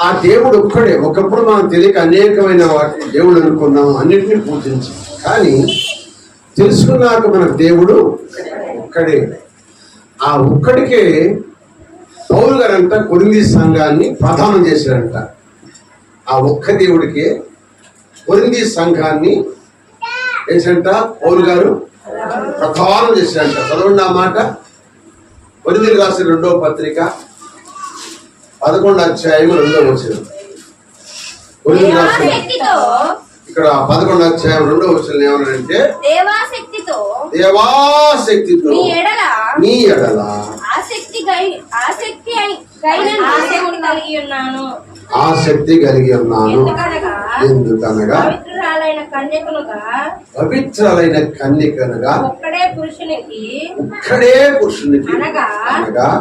ఆ దేవుడు ఒక్కడే. ఒకప్పుడు మనం తెలియక అనేకమైన వాటిని దేవుడు అనుకున్నాం. అన్నిటినీ పూజించి. కానీ తెలుసుకున్నాక మనకు దేవుడు ఒక్కడే. ఆ ఒక్కడికే పౌరు గారంట కొరింది సంఘాన్ని ప్రధానం చేశారంట. ఆ ఒక్క దేవుడికే కొరింది సంఘాన్ని ఏంటంట? పౌరు గారు ప్రధానం చేశారంట. చదవండి ఆ మాట కొరింది రాసిన రెండవ పత్రిక పదకొండు అధ్యాయం రెండవ వచ్చిన ఇక్కడ పదకొండు అధ్యాయం రెండవ వచ్చిన ఏమన్నారంటే దేవాశక్తితో దేవాశక్తితో నీ ఎడల ఆసక్తి ఆసక్తి కలిగి ఉన్నాను. ఆసక్తి కలిగి ఉన్నాను. ఎందుకనగా? పవిత్రాలైన కన్యకనగా? ఒక్కడే పురుషునికి? ఒక్కడే పురుషునికి? అనగా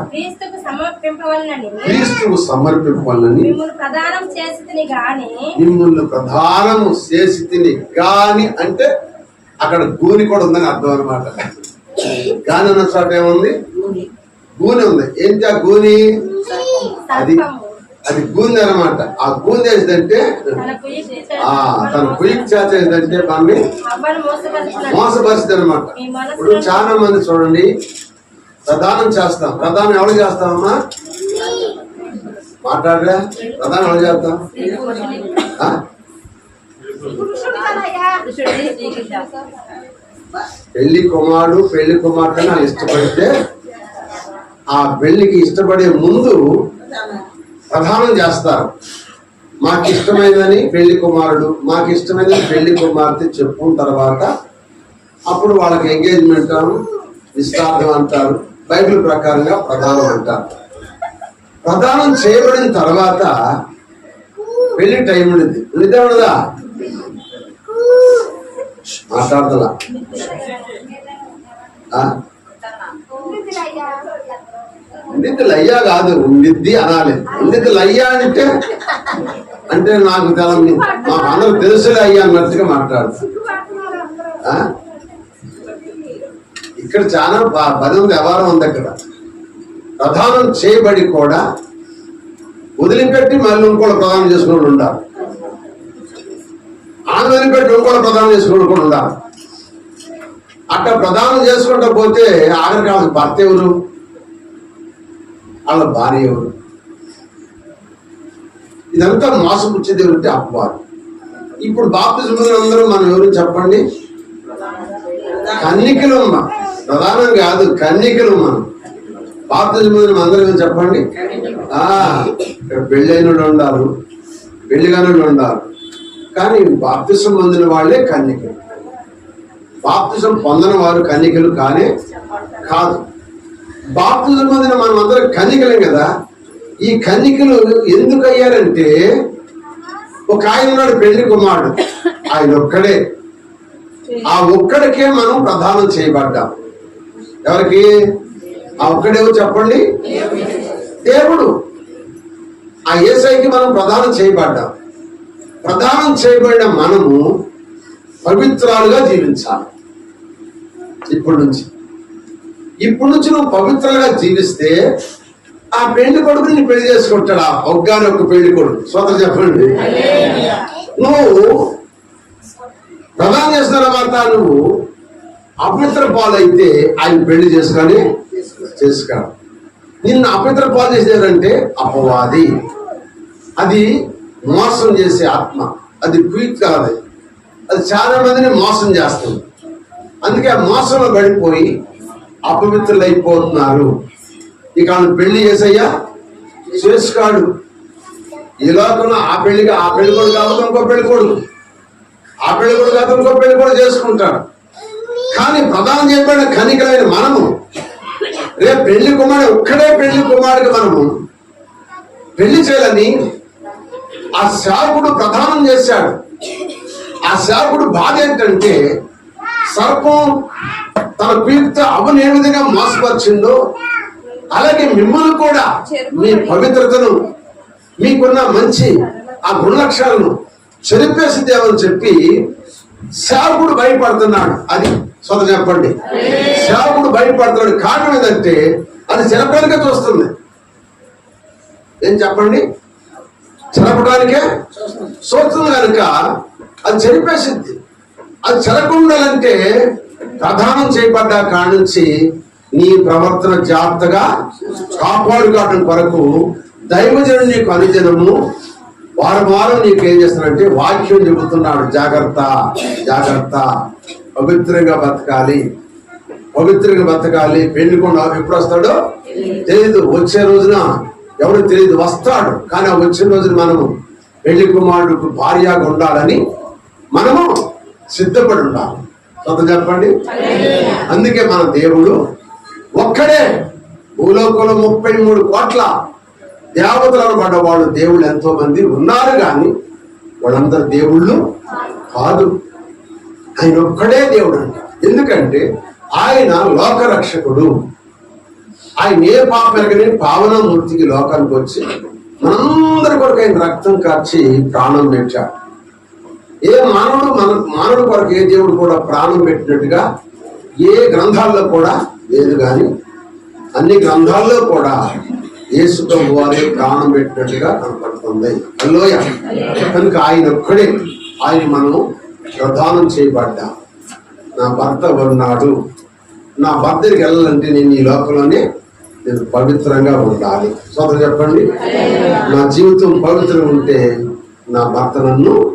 క్రీస్తుకు సమర్పింపవలనని? మిమ్మల్ని ప్రదానం చేసి గాని? మిమ్మల్ని ప్రధానము చేసి తిని గాని అంటే అక్కడ గూని కూడా ఉందని అర్థం అనమాట గాని అన్న చోట ఏముంది? గూని. ఉంది. ఏంటి ఆ గూని? అది అది గూంది అనమాట ఆ గూంది ఏంటంటే తన కుయ్యి ఆ తన పొయ్యికి చేత ఏంటంటే మోసపరిచిన మోసపరిచింది అనమాట ఇప్పుడు చాలా మంది చూడండి ప్రధానం చేస్తాం. ప్రధానం ఎవరు చేస్తామమ్మా? మాట్లాడరా? ప్రధానం ఎవరు చేస్తాం? పెళ్ళి కుమారుడు పెళ్ళి కుమార్తె ఇష్టపడితే ఆ పెళ్ళికి ఇష్టపడే ముందు ప్రధానం చేస్తారు. మాకు ఇష్టమైనదని పెళ్ళి కుమారుడు మాకు ఇష్టమైనది పెళ్ళి కుమార్తె చెప్పుకున్న తర్వాత అప్పుడు వాళ్ళకి ఎంగేజ్మెంట్ నిశ్చార్థం అంటారు. బైబిల్ ప్రకారంగా ప్రధానం అంటారు. ప్రధానం చేయబడిన తర్వాత పెళ్ళి టైం ఉండింది ఉండితే ఉండదా మాట్లాడదలా ఉండిద్ది లయ్యా కాదు ఉండిద్ది అనాలి. ఉండిద్ది లయ్యా అంటే అంటే నాకు తెలంది మా అందరూ తెలుసులే అయ్యా అన్నట్టుగా మాట్లాడు. ఆ? ఇక్కడ చాలా భజన వ్యవహారం ఉంది అక్కడ. ప్రధానం చేయబడి కూడా వదిలిపెట్టి మళ్ళీ ఇంకోటి ప్రధానం చేసుకుని ఉండాలి. ఆమె వదిలిపెట్టి ఇంకోటి ప్రధానం చేసుకుని కూడా ఉండాలి. అట్లా ప్రధానం చేసుకుంటా పోతే ఆఖరికి వాళ్ళకి భర్త ఎవరు? వాళ్ళ భార్య ఎవరు? ఇదంతా మోసపుచ్చేది ఎవరంటే అపవాదం ఇప్పుడు బాప్తిజం అందరూ మనం ఎవరు చెప్పండి? కన్నికలు మనం ప్రధానం కాదు కన్నికలు మనం బాప్తిజం అందరూ చెప్పండి? ఆ ఇక్కడ పెళ్ళైనడు ఉండారు ఉండారు. కానీ బాప్తిసం పొందిన వాళ్ళే కన్నికలు. బాప్తిసం పొందని వారు కన్నికలు కానే కాదు. బాప్తిజం పొందిన మనం అందరం కన్నికలం కదా? ఈ కన్నికలు ఎందుకు అయ్యారంటే ఒక ఆయన ఉన్నాడు పెళ్ళి కుమారుడు. ఆయన ఒక్కడే. ఆ ఒక్కడికే మనం ప్రధానం చేయబడ్డాం. ఎవరికి? ఆ ఒక్కడేవో చెప్పండి? దేవుడు. ఆ ఏసైకి మనం ప్రదానం చేయబడ్డాం. ప్రదానం చేయబడిన మనము పవిత్రాలుగా జీవించాలి. ఇప్పటి నుంచి. ఇప్పుడు నుంచి నువ్వు పవిత్రంగా జీవిస్తే ఆ పెళ్ళి కొడుకుని నీ పెళ్ళి చేసుకుంటాడు ఆ ఒగ్గాని ఒక పెళ్ళి కొడుకు. సోదరు చెప్పండి. నువ్వు ప్రధాన చేసిన తర్వాత నువ్వు అపవిత్ర పాలైతే ఆయన పెళ్ళి చేసుకొని చేసుకో నిన్ను అపవిత్ర పాలు చేసేదంటే అపవాది. అది మోసం చేసే ఆత్మ. అది క్విక్ కాదు. అది చాలా మందిని మోసం చేస్తుంది. అందుకే ఆ మోసంలో పడిపోయి అపవిత్రులైపోతున్నారు. ఇక ఆయన పెళ్ళి చేసయ్యా? చేసుకోడు. ఈ లోకంలో ఆ పెళ్ళికి ఆ పెళ్ళి కొడుకు కాకపోతే ఇంకో పెళ్ళి కొడుకు. ఆ పెళ్ళి కొడుకు కాకపోతే ఇంకో పెళ్ళి కూడా చేసుకుంటాడు. కానీ ప్రధానం చెప్పాడు కనికలైన మనము రేపు పెళ్ళి కుమారుడు ఒక్కడే పెళ్ళి కుమారుడికి మనము. పెళ్ళి చేయాలని ఆ శాకుడు ప్రధానం చేశాడు. ఆ శాకుడు బాధ ఏంటంటే సర్పం తన పీడిత అవను ఏ విధంగా మోసపరిచిందో అలాగే మిమ్మల్ని కూడా మీ పవిత్రతను మీకున్న మంచి ఆ గుణలక్షణాలను దేవని చెప్పి సేవకుడు భయపడుతున్నాడు. అది సొంత చెప్పండి. సేవకుడు భయపడుతున్నాడు. కారణం ఏంటంటే అది చెరపడానికే చూస్తుంది. ఏం చెప్పండి? చెరపడానికే చూస్తుంది. కనుక అది చెరిపేసింది అది చెరకుండాలంటే ప్రధానం చేయబడ్డ కాడి నుంచి నీ ప్రవర్తన జాగ్రత్తగా కాపాడుకోవడం కొరకు దైవజనుడు నీకు అనుజనము వారం వారం నీకు ఏం చేస్తానంటే వాక్యం చెబుతున్నాడు. జాగ్రత్త జాగ్రత్త. పవిత్రంగా బతకాలి. పవిత్రంగా బతకాలి. పెళ్ళికొండ ఎప్పుడు వస్తాడో తెలియదు వచ్చే రోజున ఎవరు తెలియదు వస్తాడు. కానీ ఆ వచ్చిన రోజున మనము పెళ్ళి కుమారుడు భార్యగా ఉండాలని మనము సిద్ధపడి ఉండాలి. కొంత చెప్పండి అందుకే మన దేవుడు ఒక్కడే భూలోకంలో ముప్పై మూడు కోట్ల దేవతలను అనబడ్డ వాళ్ళు. దేవుళ్ళు ఎంతో మంది ఉన్నారు కానీ వాళ్ళందరూ దేవుళ్ళు కాదు. ఆయన ఒక్కడే దేవుడు అంట. ఎందుకంటే ఆయన లోకరక్షకుడు. ఆయన ఏ పాప పావనమూర్తికి లోకానికి వచ్చి మనందరి కొరకు ఆయన రక్తం కార్చి ప్రాణం పెంచాడు ఏ మానవుడు మన మానవుడు కొరకు ఏ దేవుడు కూడా ప్రాణం పెట్టినట్టుగా ఏ గ్రంథాల్లో కూడా లేదు కానీ అన్ని గ్రంథాల్లో కూడా యేసుప్రభు వారే ప్రాణం పెట్టినట్టుగా కనపడుతుంది. అల్లోయ కనుక ఆయన ఒక్కడే ఆయన మనం ప్రధానం చేయబడ్డా. నా భర్త ఉన్నాడు. నా భర్త దగ్గరికి వెళ్ళాలంటే నేను ఈ లోకంలోనే నేను పవిత్రంగా ఉండాలి. సోదరు చెప్పండి? నా జీవితం పవిత్రంగా ఉంటే నా భర్త నన్ను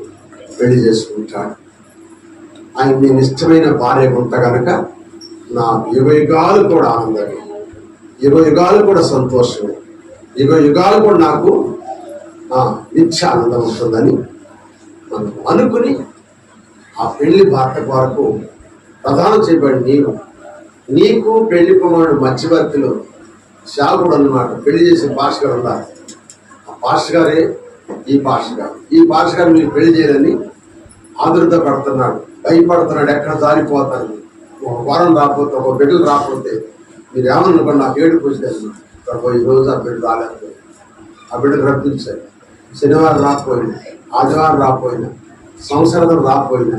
పెళ్ళి చేసుకుంటాడు ఆయన నేను ఇష్టమైన భార్య ఉంట కనుక నా యుగ యుగాలు కూడా ఆనందమే. యుగ యుగాలు కూడా సంతోషమే. యుగ యుగాలు కూడా నాకు నిత్య ఆనందం ఉంటుందని మనం అనుకుని ఆ పెళ్ళి భర్త కొరకు ప్రధానం చేయబడి నీవు నీకు పెళ్ళి కుమారుడు మధ్యవర్తిలో శాకుడు అన్నమాట. పెళ్ళి చేసే భాష గారు ఉన్నారు. ఆ భాష గారే ఈ భాష గారు ఈ భాష గారు మీరు పెళ్ళి చేయాలని ఆదురత పడుతున్నాడు భయపడుతున్నాడు. ఎక్కడ జారిపోతాను ఒక వారం రాకపోతే ఒక బిడ్డలు రాకపోతే మీరు ఏమనుకోండి నాకు ఏడుపు వచ్చేది ప్రభు ఈ రోజు ఆ బిడ్డ రాలేకపోయింది ఆ బిడ్డలు రప్పించారు. శనివారం రాకపోయినా ఆదివారం రాకపోయినా సంవత్సరం రాకపోయినా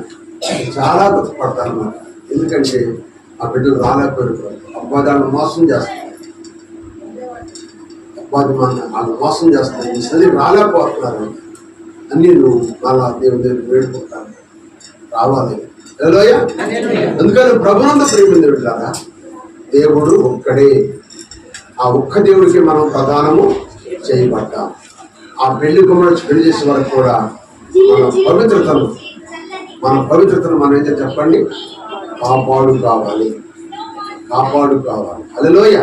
చాలా దుఃఖపడతాను అన్నమాట. ఎందుకంటే ఆ బిడ్డలు రాలేకపోయారు అబ్బాదాన్ని మోసం చేస్తున్నారు. అబ్బాయి మన వాళ్ళు మోసం చేస్తున్నారు. ఈ సరి రాలేకపోతున్నారు. అన్ని నువ్వు మళ్ళా దేవుని దగ్గర వేడుకుంటాను రావాలి అందుకని ప్రభునంద ప్రేమించులారా దేవుడు ఒక్కడే. ఆ ఒక్క దేవుడికి మనం ప్రధానము చేయబడ్డాం. ఆ పెళ్ళి కుమారుడు పెళ్ళి చేసే వరకు కూడా మన పవిత్రతను మన పవిత్రతను మనం ఏం చెప్పండి కాపాడు కావాలి. కాపాడు కావాలి. అలలోయ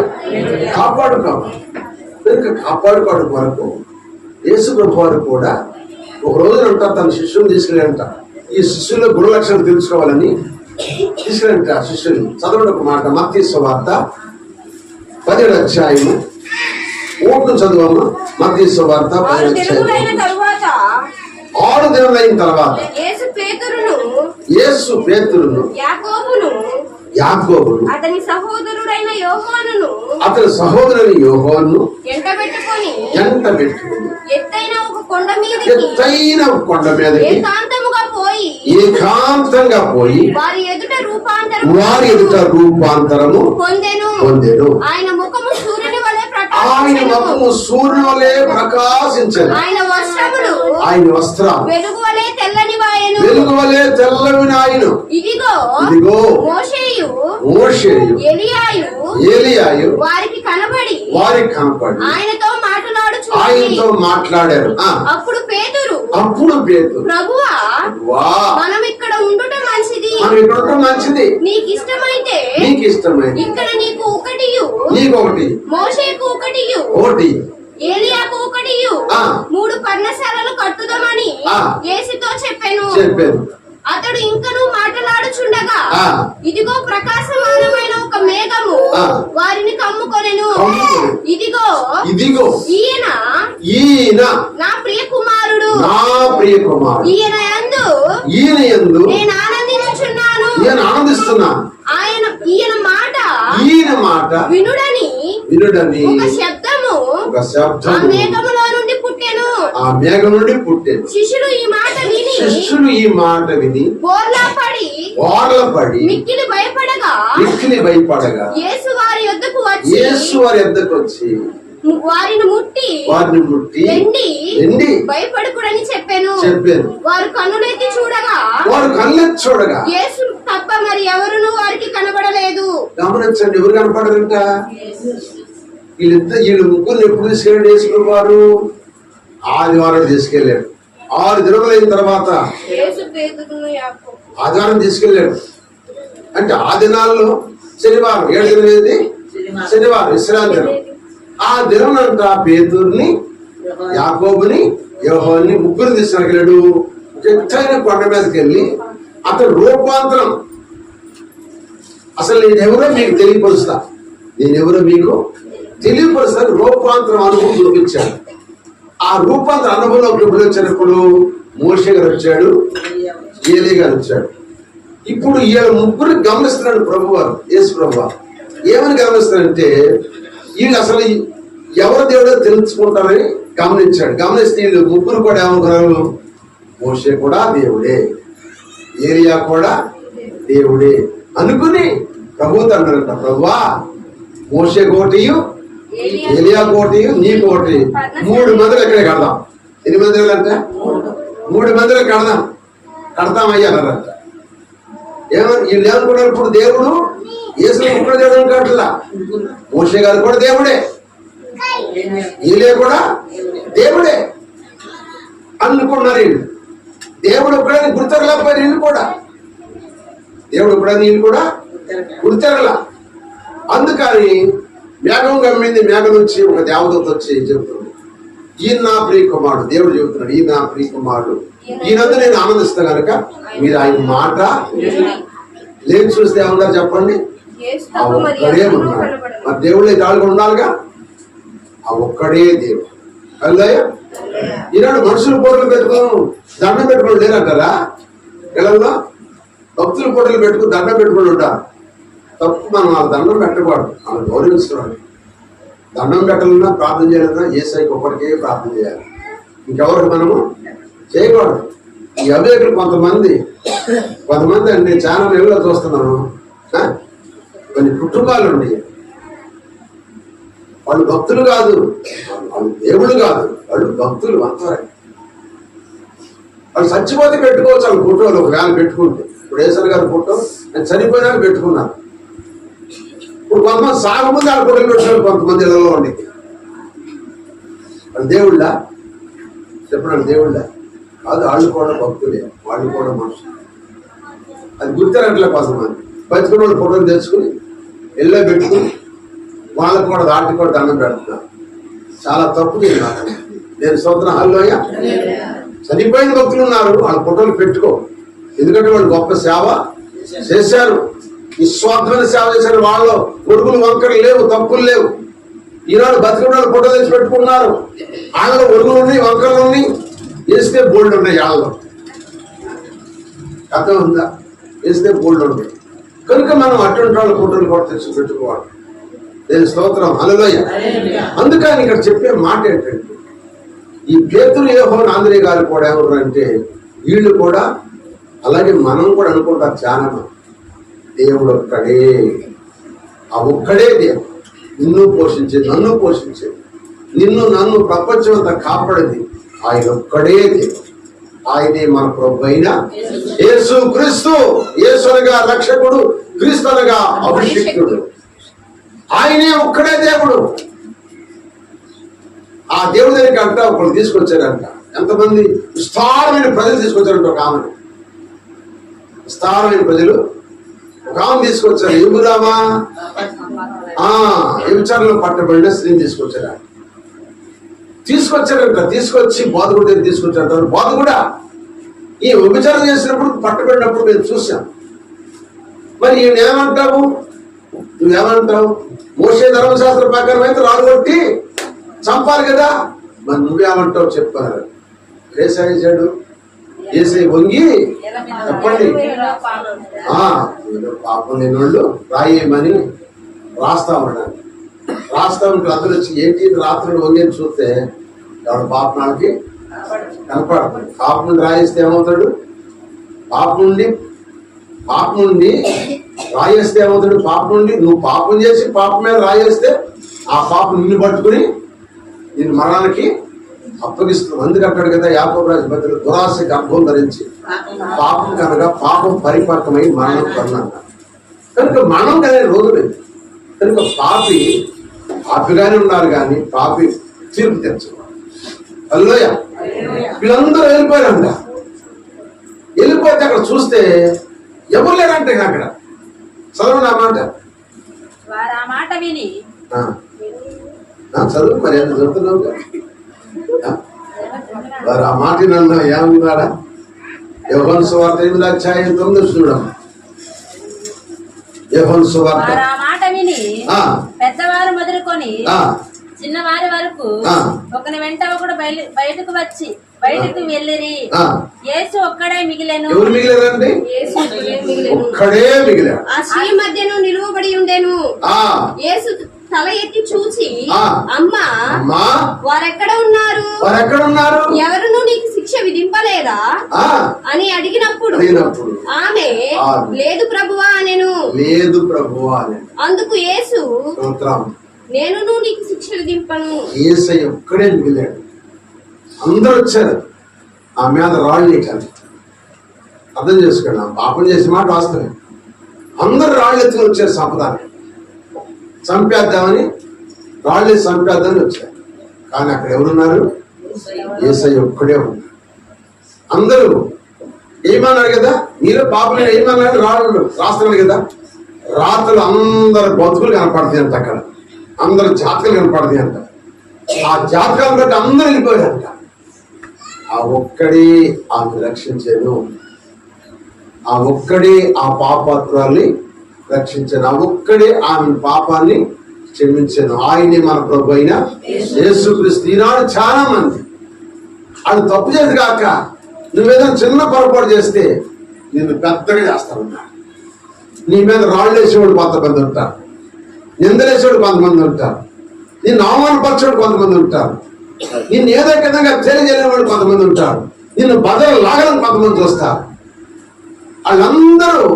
కాపాడు కావాలి. కనుక కాపాడుకోవడం వరకు యేసు ప్రభు వారు కూడా ఒక రోజున అంటారు తన శిష్యుని తీసుకెళ్ళంట ఈ శిష్యుల గుణలక్షణం తెలుసుకోవాలని తీసుకెళ్ళంట శిష్యుని. చదవడం ఒక మాట మత్తీసు వార్త పదిహేడు అధ్యాయము. ఓటు చదువమ్మ మత్తీసు వార్త పదిహేడు అధ్యాయము. తరువాత ఆరు దినములైన తర్వాత యేసు పేతురును యాకోబును యాకోబును అతని సహోదరుడైన యోహానును అతని సహోదరుని యోహోను ఎంటబెట్టుకొని ఎంట పెట్టుకుని ఎత్తైన కొండ మీదకి. ఎత్తైన కొండ మీదకి ఏకాంతముగా పోయి ఏకాంతంగా పోయి వారి ఎదుట రూపాంతరం వారి ఎదుట రూపాంతరము పొందెను. పొందెను. ఆయన ముఖము సూర్యుని వలె ఆయన ముఖము సూర్యులే ప్రకాశించను. ఆయన వస్త్రములు ఆయన వస్త్రాలు వెలుగు వలె తెల్లని వెలుగు వలె తెల్లవిన ఆయన ఇదిగో ఇదిగో మోషేయు మోషేయు ఎలియాయు ఏలియాయు వారికి కనబడి వారికి కనపడి ఆయనతో మాట్లాడుచు ఆయనతో మాట్లాడారు. అప్పుడు పేతురు అప్పుడు పేరు ప్రభువా వా మనం ఇక్కడ ఉండుట మంచిది. మనం ఇక్కడ ఉండటం మంచిది. నీకు ఇష్టమైతే నీకు ఇష్టమైంది ఇక్కడ నీకు ఒకటియు నీకు ఒకటి మోషేకు ఒకటియు ఒకటి. ఏలియాకు ఒకటియు ఆ. మూడు పర్ణశాలలు కట్టుదామని ఆ. యేసుతో చెప్పాను. చెప్పాను. అతడు ఇంకను మాట్లాడుచుండగా. ఇదిగో ప్రకాశమానమైన ఒక మేఘము. వారిని కమ్ముకొనెను. ఇదిగో ఇదిగో. ఈయన ఈయన. నా ప్రియ కుమారుడు నా ప్రియ కుమారుడు ఈయన యందు ఈయన ఎందు నేను ఆనందించుచున్నాను. ఈయన ఆనందిస్తున్నా ఆయన ఈయన మాట ఈయన మాట వినుడని వినుడని ఒక శబ్దము ఒక శబ్దం మేఘములో నుండి పుట్టెను. ఆ మేఘం నుండి పుట్టేది శిష్యులు ఈ మాట విని శిష్యులు ఈ మాట విని బోర్లా పడి వార్ల పడి మిక్కిలి భయపడగా మిక్కిలి భయపడగా యేసు వారి యొద్దకు వచ్చి యేసు వారి ఎద్దకు వచ్చి వారిని ముట్టి వారిని ముట్టి వెండి ఎండి భయపడకూడని చెప్పాను. చెప్పాను. వారు కన్నులెత్తి చూడగా వారు కళ్ళెత్తి చూడగా యేసు తప్ప మరి ఎవరును వారికి కనబడలేదు. గమనించండి ఎవరు కనపడరంట? వీళ్ళిద్దరు వీళ్ళు ముగ్గురు ఎప్పుడు తీసుకెళ్ళి వేసుకున్న వారు ఆదివారం తీసుకెళ్ళాడు. ఆరు దినములు అయిన తర్వాత యేసు పేతురును యాకోబు ఆదివారం తీసుకెళ్ళాడు. అంటే ఆ దినాల్లో శనివారం ఏడు దినం ఏది? శనివారం. విశ్రాంతి దినం. ఆ దినం అంట పేదూరిని యాకోబుని యోహాన్ని ముగ్గురు తీసుకెళ్ళాడు. ఎత్తైన కొండ మీదకి వెళ్ళి అతను రూపాంతరం. అసలు నేను ఎవరో మీకు తెలియపరుస్తా. నేను ఎవరో మీకు తెలియపరుస్తారు రూపాంతరం అనుభవం చూపించాడు. ఆ రూపాంతర అనుభవంలోకి ఎప్పుడు వచ్చినప్పుడు మోషే గారు వచ్చాడు ఏలీ గారు వచ్చాడు. ఇప్పుడు ఈయన ముగ్గురు గమనిస్తున్నాడు ప్రభు వారు యేసు ప్రభు ఏమని గమనిస్తున్నారంటే వీళ్ళు అసలు ఎవరు దేవుడో తెలుసుకుంటారని గమనించాడు. గమనిస్తే వీళ్ళు ముగ్గురు కూడా ఏమనుకున్నారు? మోషే కూడా దేవుడే ఏరియా కూడా దేవుడే అనుకుని ప్రభు తండ్రంట ప్రభువా మోషే కోటయు ఏలియా కోటి నీ కోటి. మూడు మందులు ఇక్కడే కడదాం. ఎన్ని మందిరాలు అంటే? మూడు మందులు కడదాం. కడతామయ్యా అన్నారంట ఏమని వీళ్ళు ఏమనుకున్నారు ఇప్పుడు దేవుడు యేసు ఒక్కడ దేవుడు అనుకోవట్లా మోషే గారు కూడా దేవుడే. వీళ్ళే కూడా దేవుడే. అనుకున్నారు వీళ్ళు దేవుడు ఒక్కడని గుర్తెరలేకపోయారు వీళ్ళు కూడా. దేవుడు ఒక్కడని వీళ్ళు కూడా గుర్తెరలా అందుకని మేఘం గమ్మింది మేఘం నుంచి ఒక దేవదూత వచ్చి చెబుతుంది ఈయన నా ప్రియ కుమారుడు దేవుడు చెబుతున్నాడు ఈయన నా ప్రియ కుమారుడు ఈయనందు నేను ఆనందిస్తా కనుక మీరు ఆయన మాట లేని చూస్తే ఏమన్నారు చెప్పండి? ఆ ఒక్కడే ఉన్నాడు మరి దేవుడు ఇదాళ్ళగా ఉండాలిగా? ఆ ఒక్కడే దేవుడు. అల్లయ్య ఈనాడు మనుషులు పోటలు పెట్టుకోను దండం పెట్టుకుని లేరంటారా? ఇళ్ళల్లో భక్తుల పోటలు పెట్టుకుని దండం పెట్టుకుని ఉంటారు. తప్పు మనం వాళ్ళ దండం పెట్టకూడదు. మనం గౌరవిస్తున్నాడు దండం పెట్టాలన్నా ప్రార్థన చేయాలన్నా సైకి ఒక్కడికే ప్రార్థన చేయాలి. ఇంకెవరికి మనము చేయకూడదు. ఈ అవేకులు కొంతమంది కొంతమంది అంటే చాలా నెలలో చూస్తున్నాను. కొన్ని కుటుంబాలు ఉన్నాయి. వాళ్ళు భక్తులు కాదు. వాళ్ళు దేవుడు కాదు. వాళ్ళు భక్తులు అంతవరకు వాళ్ళు చచ్చిపోతే పెట్టుకోవచ్చు వాళ్ళు ఫోటోలు ఒకవేళ పెట్టుకుంటే. ఇప్పుడు ఏసారి గారు ఫోటో నేను చనిపోయినా పెట్టుకున్నాను. ఇప్పుడు కొంతమంది సాగముందు వాళ్ళ ఫోటోలు పెట్టారు కొంతమంది ఇళ్ళలో ఉండి. వాళ్ళు దేవుళ్ళ? చెప్పడం దేవుళ్ళ? కాదు వాళ్ళు కూడా భక్తులే వాళ్ళు కూడా మనుషులు. అది గుర్తిరట్లే కొంతమంది బతుకున్న వాళ్ళు ఫోటోలు తెచ్చుకుని ఎల్లో పెట్టుకుని వాళ్ళకు కూడా వాటికి కూడా దండం పెడుతున్నారు చాలా తప్పు నేను నాకు. నేను సోదర హల్లోయ చనిపోయిన భక్తులు ఉన్నారు వాళ్ళ ఫోటోలు పెట్టుకో. ఎందుకంటే వాళ్ళు గొప్ప సేవ చేశారు. నిస్వార్థమైన సేవ చేశారు వాళ్ళు. కొడుకులు వంకలు లేవు తప్పులు లేవు. ఈనాడు బతికిన వాళ్ళు ఫోటో తెచ్చి పెట్టుకున్నారు. వాళ్ళలో ఒరుగులు ఉన్నాయి వంకలు ఉన్నాయి. వేస్తే బోల్డ్ ఉన్నాయి వాళ్ళలో కథ ఉందా? వేస్తే బోల్డ్ ఉన్నాయి. కనుక మనం అటువంటి వాళ్ళ ఫోటోలు కూడా తెచ్చి పెట్టుకోవాలి. నేను స్తోత్రం. అలలోయ అందుకని ఇక్కడ చెప్పే మాట ఏంటంటే ఈ పేతులు ఏహో ఆంధ్రే గారు కూడా అంటే వీళ్ళు కూడా అలాగే మనం కూడా అనుకుంటారు చాలా మంది దేవుడు ఒక్కడే. ఆ ఒక్కడే దేవుడు. నిన్ను పోషించి నన్ను పోషించేది నిన్ను నన్ను ప్రపంచం అంతా కాపాడింది ఆయన ఒక్కడే దేవుడు. ఆయనే మన ప్రభు అయిన యేసు క్రీస్తు. యేసునగా రక్షకుడు క్రీస్తునగా అభిషిక్తుడు. ఆయనే ఒక్కడే దేవుడు. ఆ దేవుడి దగ్గరికి అంట ఒకళ్ళు తీసుకొచ్చారంట. ఎంతమంది విస్తారమైన ప్రజలు తీసుకొచ్చారంట ఒక ఆమెను. విస్తారమైన ప్రజలు రామ్ ఆమె తీసుకొచ్చారు ఎగురామా ఆ వ్యభిచారంలో పట్టబడిన స్త్రీని తీసుకొచ్చారా తీసుకొచ్చారంట తీసుకొచ్చి బాధకుడి దగ్గర తీసుకొచ్చారు బాధ కూడా ఈ వ్యభిచారం చేసినప్పుడు పట్టబడినప్పుడు మేము చూసాం మరి ఈయన ఏమంటావు? నువ్వేమంటావు? మోసే ధర్మశాస్త్ర ప్రకారం అయితే రాగొట్టి చంపాలి కదా? మరి నువ్వేమంటావు చెప్పారు. ఏసై చేశాడు ఏసై వంగి చెప్పండి. పాపం. లేని వాళ్ళు రాయేమని రాస్తా ఉన్నాడు. రాస్తా ఉంటే అందరూ వచ్చి ఏంటి రాత్రులు వంగేది చూస్తే ఎవడు పాపనాలకి కనపడదు. పాపం నుండి రాయిస్తే ఏమవుతాడు? పాపం నుండి పాపం నుండి రాయేస్తే ఏమవుతాడు? పాపం నుండి నువ్వు పాపం చేసి పాపం మీద రాయేస్తే ఆ పాపం నిన్ను పట్టుకుని నిన్ను మరణానికి అప్పగిస్తున్నాం అందుకే అంటాడు కదా యాకోబు రాజు బదులు దురాశ గర్భం ధరించి పాపం కనుక పాపం పరిపక్వమై మరణం కన్నా కనుక మరణం కానీ రోజులు. కనుక పాపి పాపిగానే ఉన్నారు కానీ పాపి తీర్పు తెచ్చుకోవాలి. అల్లోయ వీళ్ళందరూ వెళ్ళిపోయారంట. వెళ్ళిపోతే అక్కడ చూస్తే ఎవరు లేరంటే అక్కడ? చదవండి ఆ మాట. మాట విని చదువు మరి ఎంత చదువుతున్నావు మరి ఆ మాట నన్ను ఏమన్నాడా యోహన్ సువార్త ఎనిమిది అధ్యాయం తొమ్మిది చూడమ్మ యోహన్ సువార్త. వారు మాట విని పెద్దవారు మొదలుకొని చిన్నవారి వరకు. ఒకని వెంట ఒకడు బయలు బయటకు వచ్చి బయటకు వెళ్ళిరి. యేసు ఒక్కడే మిగిలెను. ఎవరు మిగిలేదండి ఒక్కడే మిగిలాడు. ఆ స్త్రీ మధ్యను నిలువబడి ఉండెను. యేసు తల ఎత్తి ఆ. అమ్మా వారెక్కడ ఉన్నారు వారు ఎక్కడ ఉన్నారు ఎవరును నీకు శిక్ష విధింపలేదా? అని అడిగినప్పుడు ఆమె ఆమె. లేదు ప్రభువా అనెను. లేదు ప్రభు అని అందుకు యేసు స్తోత్రం. నేనును నీకు శిక్ష విధింపను. ఏసై ఒక్కడే మిగిలాడు. అందరూ వచ్చారు. ఆ మీద రాళ్ళు నీకాలి అర్థం చేసుకోండి పాపం చేసే మాట వాస్తవే అందరు రాళ్ళు ఎత్తుకుని వచ్చారు సంపదాన్ని చంపేద్దామని రాళ్ళు చంపేద్దామని వచ్చారు. కానీ అక్కడ ఎవరున్నారు? ఏసై ఒక్కడే ఉన్నారు. అందరూ ఏమన్నారు కదా? మీరు పాపలు ఏమన్నారు? రాళ్ళు రాస్తున్నారు కదా? రాత్రులు అందరు బతుకులు కనపడతాయి అంట అక్కడ. అందరు జాతకలు కనపడతాయి అంట. ఆ జాతకాలను బట్టి అందరూ వెళ్ళిపోయారంట ఆ ఒక్కడే ఆమె రక్షించాను. ఆ ఒక్కడే ఆ పాపాత్రాల్ని రక్షించను ఒక్కడే ఆమె పాపాన్ని క్షమించను. ఆయనే మన ప్రభు అయిన యేసుక్రీస్తు. ఈనాడు చాలా మంది అది తప్పు చేసి కాక నువ్వేదో చిన్న పొరపాటు చేస్తే నిన్ను పెద్దగా చేస్తారన్నారు నీ మీద రాళ్ళు వేసేవాడు కొంతమంది ఉంటారు. నిందలేసేవాడు కొంతమంది ఉంటారు. నిన్ను అవమానపరచేవాడు కొంతమంది ఉంటారు. నిన్ను ఏదో విధంగా తెలియజేయవాడు కొంతమంది ఉంటారు. నిన్ను బదలు లాగడం కొంతమంది చూస్తారు వాళ్ళందరూ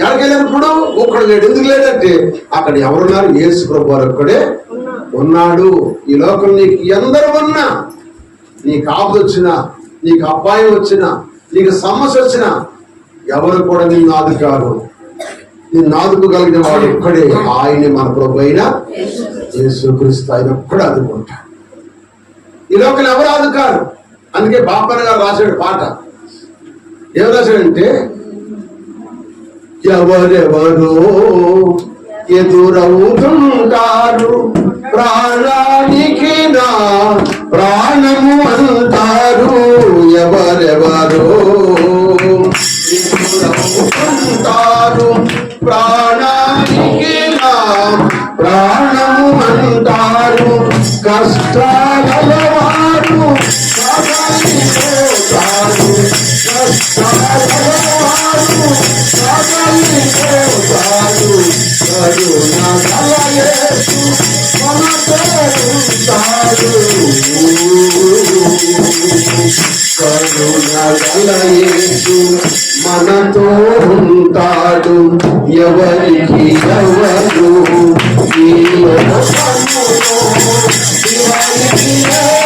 ఎక్కడికి వెళ్ళినప్పుడు ఒక్కడు లేడు. ఎందుకు లేడంటే అక్కడ ఎవరున్నారు? యేసు ప్రభు ఒక్కడే ఉన్నాడు. ఈ లోకం నీకు ఎందరు ఉన్నా నీకు ఆపద వచ్చినా నీకు అపాయం వచ్చినా నీకు సమస్య వచ్చినా ఎవరు కూడా నిన్ను ఆదుకారు నిన్ను ఆదుకోగలిగిన వాడు ఒక్కడే. ఆయనే మన ప్రభు అయిన యేసుక్రీస్తు ఆయన ఒక్కడే ఆదుకుంటాడు. ఈ లోకం ఎవరు ఆదుకారు? అందుకే బాపన్న గారు రాశాడు పాట. ఏం రాశాడంటే ఎవరెవరో ఎదురవుతుంటారు? ప్రాణానికి నా ప్రాణము అంటారు. ఎవరెవరో ఎదురవుతుంటారు? ప్రాణానికి నా ప్రాణము అంటారు. కష్టాలవారు సగలిపోతారు కష్టాలవారు సగలిపోతారు మనతో ఉంటాడు ఎవరికి ఎవరు? ఈ లోకములో ఎవరికి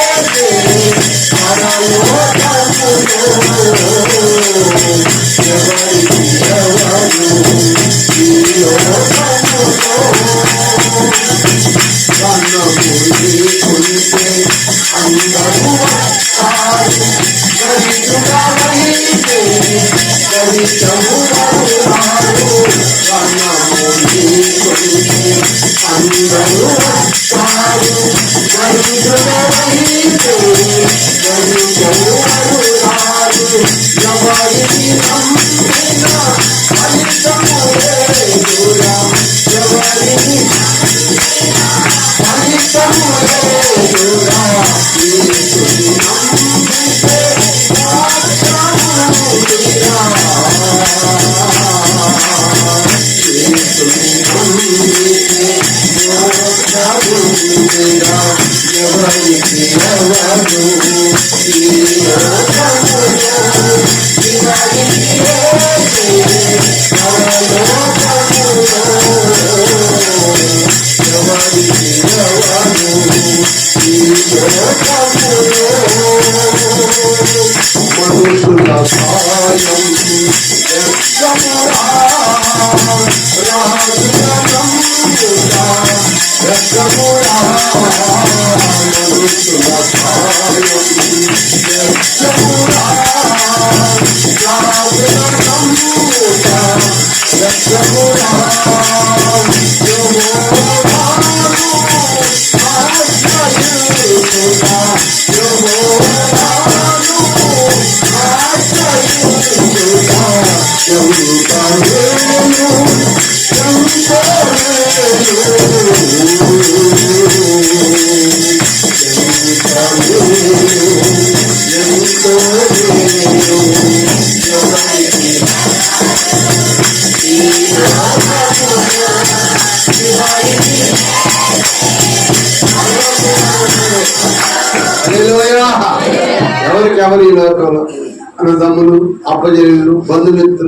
Yeah.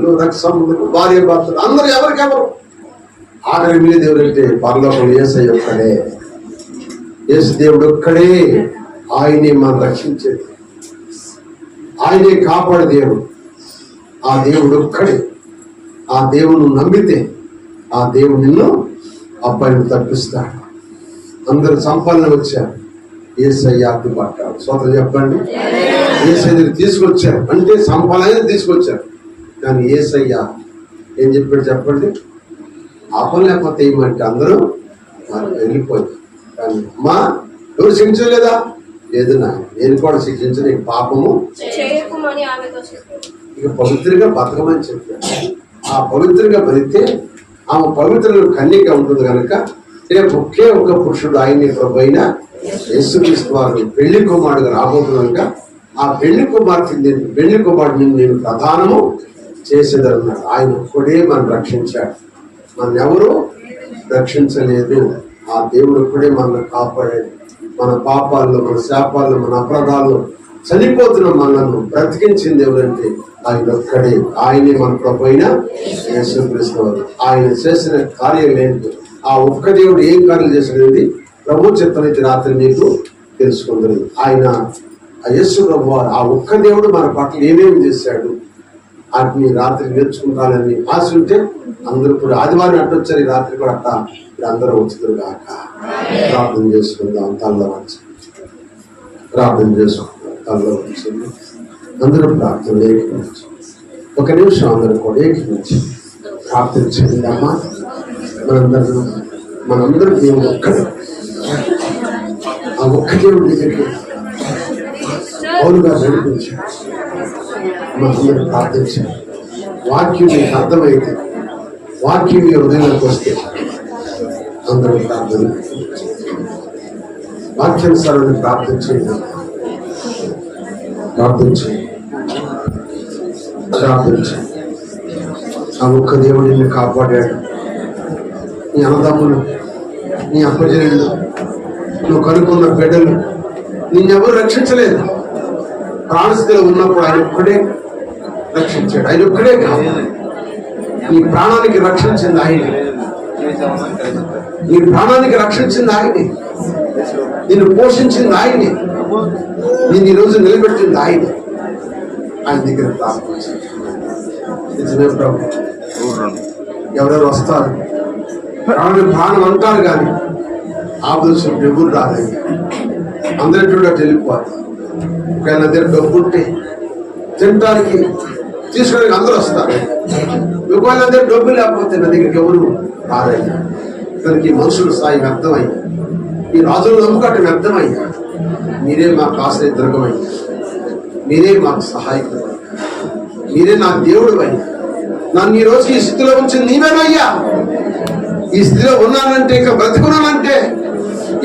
బంధుమిత్రులు రక్షములు భార్య భర్తలు అందరూ ఎవరికెవరు ఆఖరి మీద ఎవరంటే పరలోకం ఏసై ఒక్కడే. యేసు దేవుడు ఒక్కడే. ఆయనే మనం రక్షించేది. ఆయనే కాపాడే దేవుడు. ఆ దేవుడు ఒక్కడే. ఆ దేవుడు నమ్మితే ఆ దేవుడు నిన్ను అబ్బాయిని తప్పిస్తాడు. అందరు సంపాదన వచ్చారు. ఏసయ్య పట్టాడు సోదరు చెప్పండి. ఏసై తీసుకొచ్చారు. అంటే సంపాదన తీసుకొచ్చారు. కానీ ఏసయ్య ఏం చెప్పాడు చెప్పండి? ఆపం లేకపోతే ఏమంటే అందరూ వారు వెళ్ళిపోయి కానీ అమ్మా ఎవరు శిక్షలేదా లేదు నా నేను కూడా శిక్షించను పాపము ఇక పవిత్రంగా బతకమని చెప్పాడు. ఆ పవిత్రంగా బతికితే ఆమె పవిత్ర కన్యక ఉంటుంది కనుక రేపు ఒకే ఒక పురుషుడు ఆయన ప్రభు అయిన యేసుక్రీస్తు వారు పెళ్ళి కుమారుడుగా రాబోతున్నాక ఆ పెళ్ళి కుమార్తె నేను పెళ్ళి కుమారుడిని నేను ప్రధానము చేసేదన్నాడు ఆయన ఒక్కడే మనం రక్షించాడు. మనం ఎవరు రక్షించలేదు. ఆ దేవుడు ఒక్కడే మనల్ని కాపాడాడు. మన పాపాల్లో మన శాపాల్లో మన అపరాధాల్లో చనిపోతున్న మనల్ని బ్రతికించింది ఎవరంటే ఆయన ఒక్కడే. ఆయనే మన ప్రభు అయిన యేసుక్రీస్తు వారు. ఆయన చేసిన కార్యం ఏంటి? ఆ ఒక్క దేవుడు ఏం కార్యం చేసినది ప్రభు చిత్తమైతే రాత్రి మీకు తెలుసుకుందరు ఆయన ఆ యేసు ప్రభు ఆ ఒక్క దేవుడు మన పట్ల ఏమేమి చేశాడు? వాటిని రాత్రి నేర్చుకుంటానని ఆశ ఉంటే అందరూ కూడా ఆదివారం అట్టొచ్చారు ఈ రాత్రి కూడా అట్ట ఇప్పుడు అందరూ వచ్చుదురు కాక ప్రార్థన చేసుకుందాం తల్ల వచ్చి ప్రార్థన చేసుకుందాం తల్ల వచ్చింది అందరూ ప్రార్థన ఏకీపించి ఒక నిమిషం అందరూ కూడా ఏకీపించి చేయండి అమ్మా. మనందరూ మనందరూ దేవుడు ఒక్కడు ఆ ఒక్క దేవుడి దగ్గరికి. పౌరుగా నడిపించాడు. మనందరూ ప్రార్థించాలి వాక్యం మీకు అర్థమైతే వాక్యం మీ హృదయంలోకి వస్తే అందరూ ప్రార్థన వాక్యానుసారాన్ని ప్రార్థించండి. ప్రార్థించండి. ప్రార్థించండి. ఆ ఒక్క దేవుడు నిన్ను కాపాడాడు. నీ అన్నదమ్ములు నీ అప్పజనులు నువ్వు కనుక్కున్న బిడ్డలు నిన్నెవరు రక్షించలేదు. ప్రాణస్థితిలో ఉన్నప్పుడు ఆయన ఒక్కడే రక్షించాడు. ఆయన ఒక్కడే కాదు. నీ ప్రాణానికి రక్షించింది ఆయన. నీ ప్రాణానికి రక్షించింది ఆయనే. నిన్ను పోషించింది ఆయనే. నేను ఈరోజు నిలబెట్టింది ఆయనే. ఆయన దగ్గర ప్రార్థించండి నిజమే ప్రభు ఎవరెవరు వస్తారు? ప్రాణం ప్రాణం అంటారు కానీ ఆపదలు ఎవరు రాలేదు. అందరి చూడ వెళ్ళిపోతారు. ఒకవేళ దగ్గర డబ్బు ఉంటే తినడానికి తీసుకోవడానికి అందరూ వస్తారు. ఒకవేళ దగ్గర డబ్బు లేకపోతే నా దగ్గరికి ఎవరు రారయ్యా ఇతనికి మనుషుల సాయి వ్యర్థమయ్యా ఈ రాజులు నమ్ముకట్టు వ్యర్థమయ్యా మీరే మాకు ఆశ్రయ దుర్గమయ్యా మీరే మాకు సహాయకుడు మీరే నా దేవుడు అయ్యా నన్ను ఈ రోజు ఈ స్థితిలో ఉంచి నీవేనయ్యా. ఈ స్థితిలో ఉన్నానంటే ఇంకా బ్రతుకున్నానంటే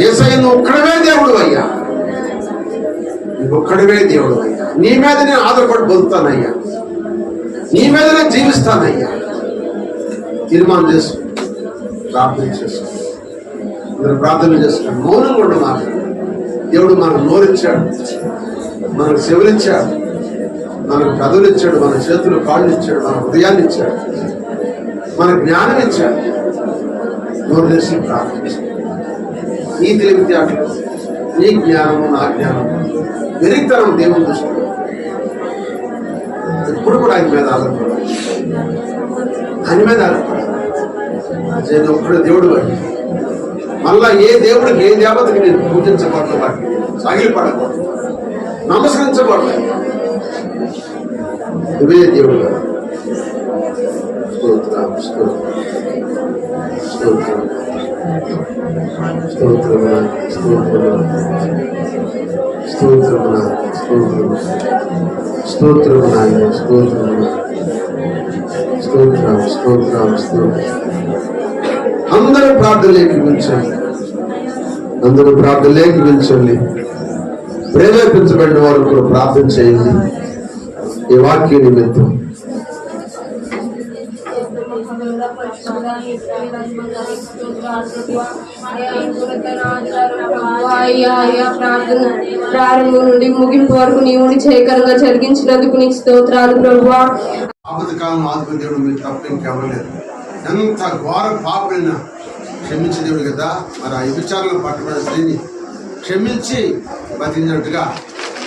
ఏసయ్య నువ్వు ఒక్కడమే దేవుడు అయ్యా ఒక్కడవే దేవుడు అయ్యా. నీ మీద నేను ఆధారపడి బతుకుతానయ్యా. నీ మీద నేను జీవిస్తానయ్యా. తీర్మానం చేసు. ప్రార్థన చేసుకో మీరు ప్రార్థన చేసుకోండి మౌనం కూడా మాట దేవుడు మనకు నోరిచ్చాడు. మనకు చెవులిచ్చాడు. మనకు కథలిచ్చాడు మన చేతులు కాళ్ళు ఇచ్చాడు మన హృదయాన్ని ఇచ్చాడు మన జ్ఞానం ఇచ్చాడు నోరు చేసి. ప్రార్థించాడు నీ తెలివితేటలు నీ జ్ఞానము నా జ్ఞానము. వెరితనం దేవుని దృష్టిలో. ఎప్పుడు కూడా ఆయన మీద ఆధారపడాలి ఆయన మీద ఆధారపడాలి అజయ్ దేవుడు వాడి మళ్ళా ఏ దేవుడికి ఏ దేవతకి నేను పూజించబడదు వాడిని సాగిలిపడకూడదు నమస్కరించబడదు నువ్వే దేవుడు వాడు స్తోత్రం స్తోత్రం. స్తోత్రం. స్తోత్రం స్తోత్రం స్తోత్రం నాయన స్తోత్రం స్తోత్రం స్తోత్రం స్తోత్రం అందరూ ప్రార్థనలోకి ఉంచండి అందరూ ప్రార్థనలోకి ఉంచండి ప్రేరేపించబడిన వారు కూడా ప్రార్థన చేయండి. ఈ వాక్య నిమిత్తం. పరిశుద్ధంగా ప్రార్థన ప్రారంభం నుండి ముగింపు వరకు నీవు చేయకరంగా జరిగించినందుకు నీకు స్తోత్రాలు ప్రభువా ఆపదకాలం కాలం దేవుడు మీరు తప్ప ఇంకెవ్వలేదు ఎంత ఘోర పాపైనా క్షమించే దేవుడు కదా మరి ఆ విచారణ పట్టబడిన స్త్రీని క్షమించి బతికినట్టుగా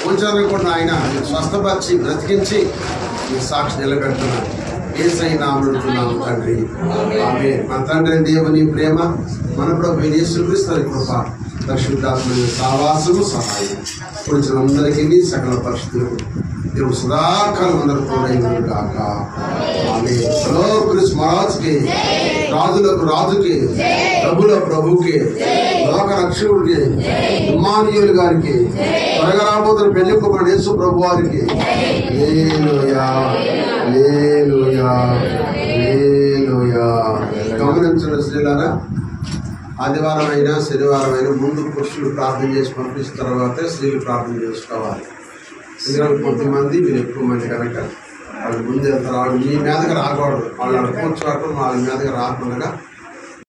గోచారం కూడా ఆయన స్వస్థపరిచి బ్రతికించి ఈ సాక్షి నిలబెడుతున్నాను ఏసైనామడుతున్నాము తండ్రి. ఆమె మన తండ్రి దేవుని ప్రేమ మన ప్రభు యేసుక్రీస్తు కృప పరిశుద్ధాత్మ సావాసము సహాయం. పురుషుల అందరికీ సకల పరిస్థితులు దేవుడు సదాకాలం అందరూ తోడైన కాక ఆమె క్రిస్ రాజులకు రాజుకి ప్రభుల ప్రభుకి లోక రక్షకుడికి ఇమానియులు గారికి త్వరగా రాబోతున్న పెళ్ళి కుమారుడు యేసు ప్రభు వారికి లేలుయా గమనించిన స్త్రీలారా ఆదివారం అయినా శనివారం అయినా ముందు పురుషులు ప్రార్థన చేసి పంపించిన తర్వాత స్త్రీలు ప్రార్థన చేసుకోవాలి. ఎందుకంటే కొంతమంది మీరు ఎక్కువ మంది కనుక వాళ్ళు ముందు వెళ్తారు. వాళ్ళు మీ మీదకి రాకూడదు. వాళ్ళు అక్కడ కూర్చోవటం వాళ్ళ మీదకి రాకుండా